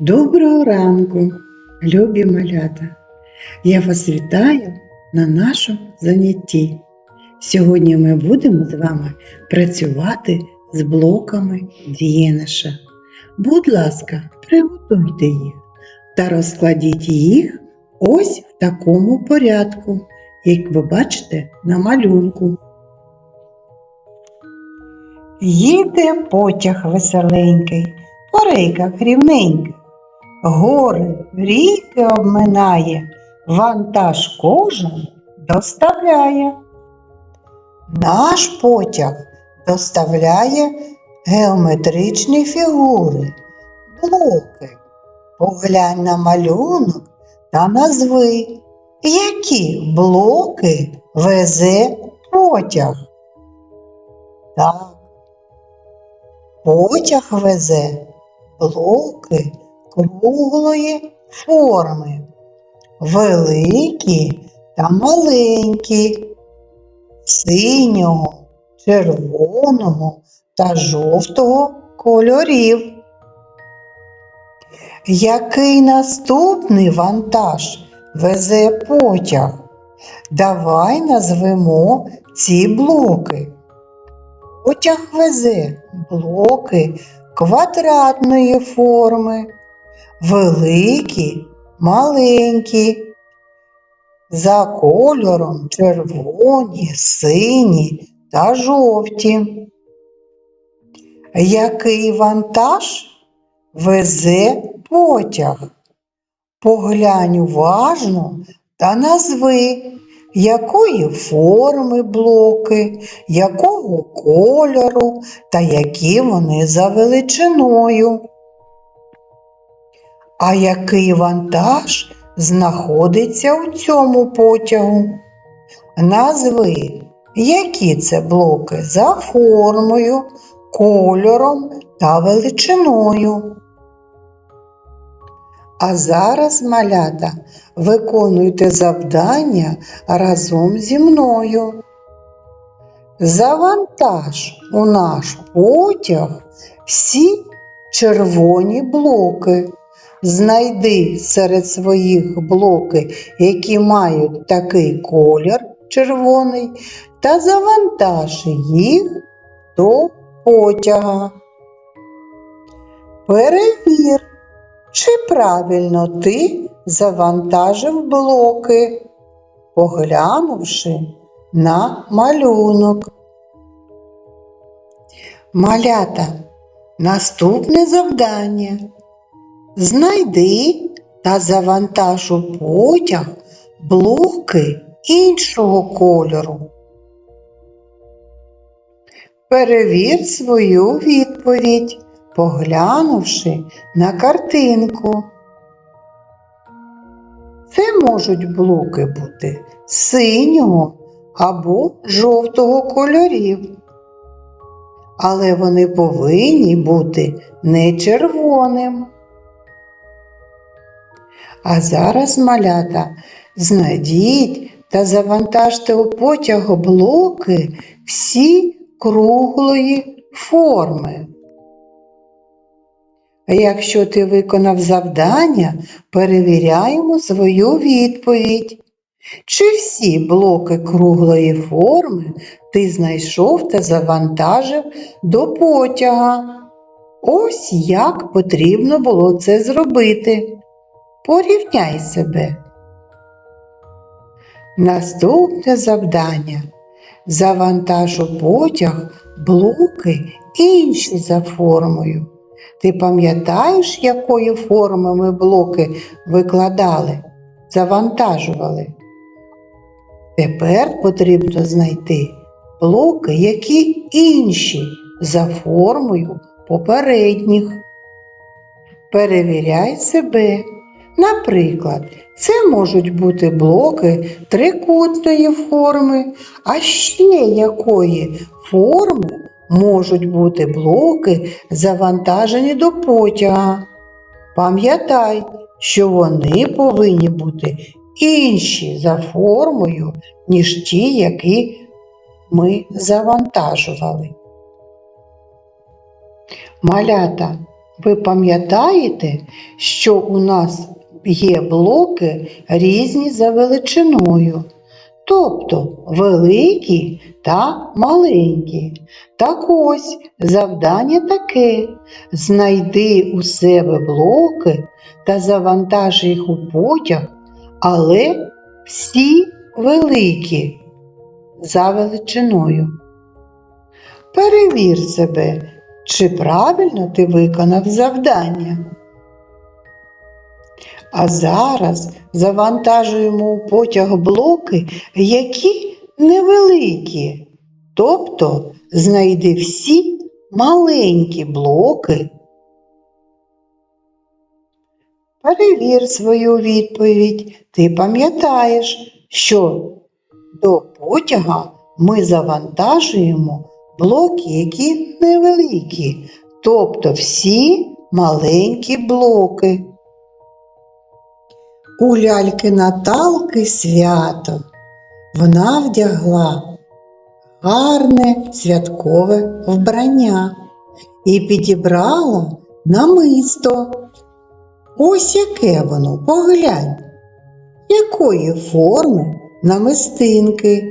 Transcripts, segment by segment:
Доброго ранку, любі малята! Я вас вітаю на нашому занятті. Сьогодні ми будемо з вами працювати з блоками Дієниша. Будь ласка, приготуйте їх та розкладіть їх ось в такому порядку, як ви бачите на малюнку. Їде потяг веселенький, по рейках рівненьких, гори, ріки обминає, вантаж кожен доставляє. Наш потяг доставляє геометричні фігури, блоки. Поглянь на малюнок та назви, які блоки везе потяг. Так, Потяг везе блоки круглої форми, великі та маленькі, синього, червоного та жовтого кольорів. Який наступний вантаж везе потяг? Давай назвемо ці блоки. Потяг везе блоки квадратної форми, великі, маленькі, за кольором червоні, сині та жовті. Який вантаж везе потяг? Поглянь уважно та назви, якої форми блоки, якого кольору та які вони за величиною. А який вантаж знаходиться у цьому потягу? Назви, які це блоки за формою, кольором та величиною. А зараз, малята, виконуйте завдання разом зі мною. Завантаж у наш потяг всі червоні блоки. Знайди серед своїх блоки, які мають такий колір червоний, та завантаж їх до потяга. Перевір, чи правильно ти завантажив блоки, поглянувши на малюнок. Малята, наступне завдання. Знайди та завантаж у потяг блоки іншого кольору. Перевір свою відповідь, поглянувши на картинку. Це можуть блоки бути синього або жовтого кольорів. Але вони повинні бути не червоним. А зараз, малята, знайдіть та завантажте у потяг блоки всі круглої форми. Якщо ти виконав завдання, перевіряємо свою відповідь. Чи всі блоки круглої форми ти знайшов та завантажив до потяга? Ось як потрібно було це зробити. Порівняй себе. Наступне завдання. Завантаж у потяг блоки інші за формою. Ти пам'ятаєш, якої форми ми блоки викладали, завантажували? Тепер потрібно знайти блоки, які інші за формою попередніх. Перевіряй себе. Наприклад, це можуть бути блоки трикутної форми, а ще якої форми можуть бути блоки, завантажені до потяга. Пам'ятай, що вони повинні бути інші за формою, ніж ті, які ми завантажували. Малята, Ви пам'ятаєте, що у нас є блоки різні за величиною, тобто великі та маленькі. Так ось завдання таке: знайди у себе блоки та завантаж їх у потяг, але всі великі за величиною. Перевір себе, чи правильно ти виконав завдання. А зараз завантажуємо у потяг блоки, які невеликі. Тобто знайди всі маленькі блоки. Перевір свою відповідь. Ти пам'ятаєш, що до потяга ми завантажуємо блоки, які невеликі, тобто всі маленькі блоки. У ляльки Наталки свято. Вона вдягла гарне святкове вбрання і підібрала намисто. Ось яке воно, поглянь, якої форми намистинки,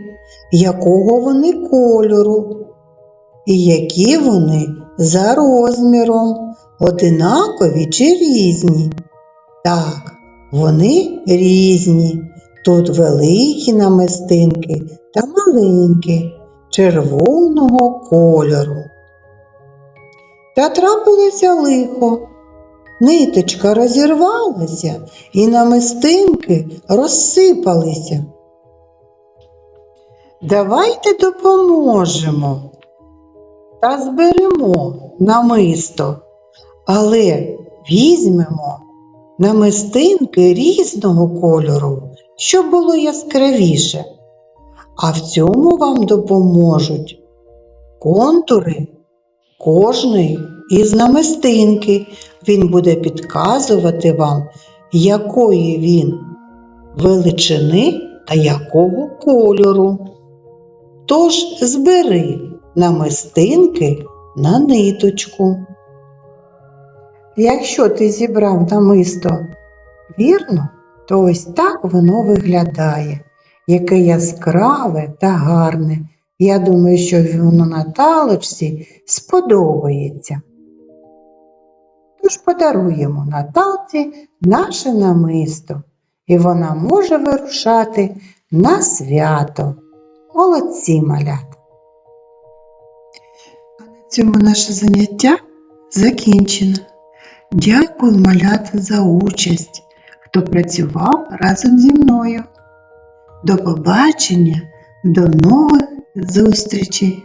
якого вони кольору, і які вони за розміром, одинакові чи різні. Так, вони різні. Тут великі намистинки та маленькі, червоного кольору. Та трапилося лихо. Ниточка розірвалася і намистинки розсипалися. Давайте допоможемо та зберемо намисто, але візьмемо намистинки різного кольору, щоб було яскравіше. А в цьому вам допоможуть контури кожної із намистинки. Він буде підказувати вам, якої він величини та якого кольору. Тож збери намистинки на ниточку. Якщо ти зібрав намисто вірно, то ось так воно виглядає, яке яскраве та гарне. Я думаю, що воно на талочці сподобається. Тож подаруємо Наталці наше намисто, і вона може вирушати на свято. Молодці малята. А на цьому наше заняття закінчено. Дякую малята за участь, хто працював разом зі мною. До побачення, до нових зустрічей!